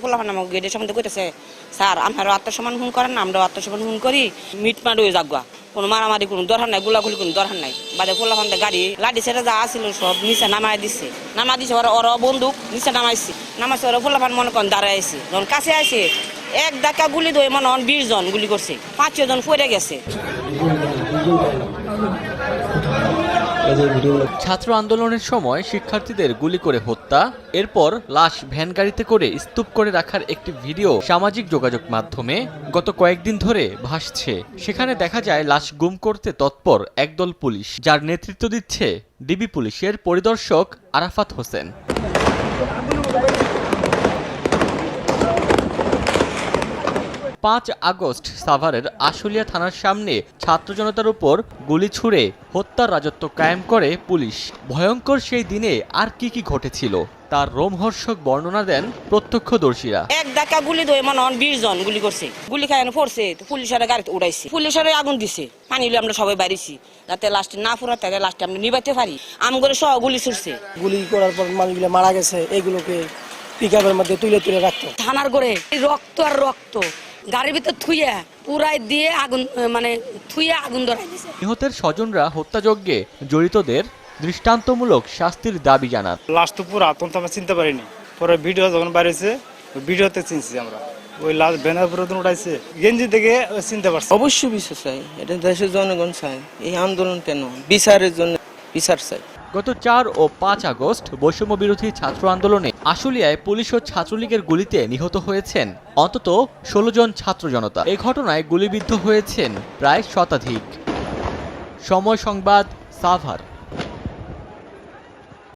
পোলাপান আমাকে গেটের সম্বন্ধে কইতেছে, স্যার আপনারা আত্মসম্মান হুন করেন না, আমরাও আত্মসম্মান হুন করি, মিট মার হয়ে যাগুয়া কোনো মারামারি, কোনো দরকার নাই, গোলাগুলি, কোনো দরকার নাই। বাদে পোলাপান গাড়ি, লাঠি সেটা যা সব নিচে নামাই দিচ্ছে নামা দিছে ওরা ওরা বন্দুক, নিচে নামাইছে। নামাইছে ওরা পোলাপান মনে করেন দাঁড়ায় আছে যখন কাছে আসে এক ডাকা গুলি দই মনে হন বিশ জন গুলি করছে। পাঁচ জন পড়ে গেছে। ছাত্র আন্দোলনের সময় শিক্ষার্থীদের গুলি করে হত্যা, এরপর লাশ ভ্যান গাড়িতে করে স্তূপ করে রাখার একটি ভিডিও সামাজিক যোগাযোগ মাধ্যমে গত কয়েকদিন ধরে ভাসছে। সেখানে দেখা যায় লাশ গুম করতে তৎপর একদল পুলিশ, যার নেতৃত্ব দিচ্ছে ডিবি পুলিশের পরিদর্শক আরাফাত হোসেন। পাঁচ আগস্ট সাভারের আশুলিয়া থানার সামনে ছাত্র জনতার উপর গুলি ছুড়ে হত্যার রাজত্ব কায়েম করে পুলিশ। ভয়ঙ্কর সেই দিনে আর কি কি ঘটেছিল তার রোমহর্ষক বর্ণনা দেন প্রত্যক্ষদর্শীরা। এক ডাকা গুলি দই মনে হন বিশ জন গুলি করছে। গুলি খায় পড়ছে তো পুলিশের গাড়িতে উড়াইছে। পুলিশের আগুন দিছে। পানি আমরা সবাই বাড়িছি। যাতে লাস্টে না ফুরাতে লাস্টে আমরা নিবাইতে পারি। আম করে সহ গুলি ছুটছে গুলি করার পর মানুষগুলো মারা গেছে। এগুলোকে পিক মধ্যে তুলে তুলে রাখতো। থানার করে রক্ত আর রক্ত। গাড়ির ভিতর থুইয়া পুরাই দিয়ে আগুন মানে থুইয়া আগুন ধরাই দিছে। নিহতের স্বজনরা হত্যাযজ্ঞে জড়িতদের দৃষ্টান্তমূলক শাস্তির দাবি জানান। লাস্ট তো পুরো আতঙ্ক আমরা চিনতে পারিনি। পরে ভিডিও যখন বাইরেছে ভিডিওতে চিনছি আমরা। ওই লাস্ট ব্যানার পুরো উঠাইছে। গেঞ্জি থেকে চিনতে পারছি। অবশ্যই বিচার চাই এটা দেশের জনগণ চাই এই আন্দোলন কেন? বিচারের জন্য বিচার চাই গত চার ও পাঁচ আগস্ট বৈষম্য বিরোধী ছাত্র আন্দোলনে আশুলিয়ায় পুলিশ ও ছাত্রলীগের গুলিতে নিহত হয়েছেন অন্তত ষোলো জন ছাত্র জনতা। এ ঘটনায় গুলিবিদ্ধ হয়েছেন প্রায় শতাধিক। সময় সংবাদ, সাভার।